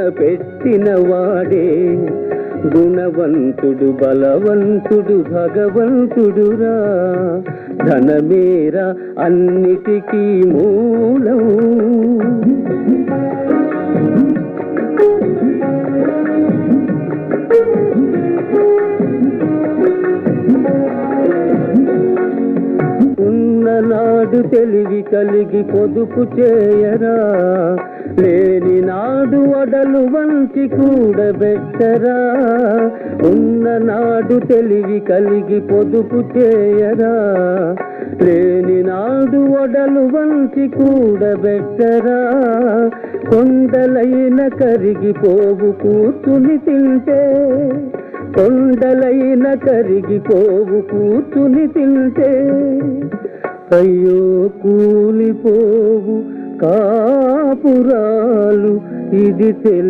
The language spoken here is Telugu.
పెట్టిన వాడే గుణవంతుడు బలవంతుడు భగవంతుడురా. ధనమేరా అన్నిటికీ మూల నాడు తెలివి కలిగి పొదుపు చేయరా? లేని నాడు వడలు వంచి కూడబెట్టరా? ఉన్ననాడు తెలివి కలిగి పొదుపు చేయరా? లేని నాడు వడలు వంచి కూడబెట్టరా? కొండలైన కరిగిపోవు కూర్చుని తింటే కొండలైన కరిగిపోవు కూర్చుని తింటే అయ్యో కూలిపోవు కాపురాలు ఇది తెలి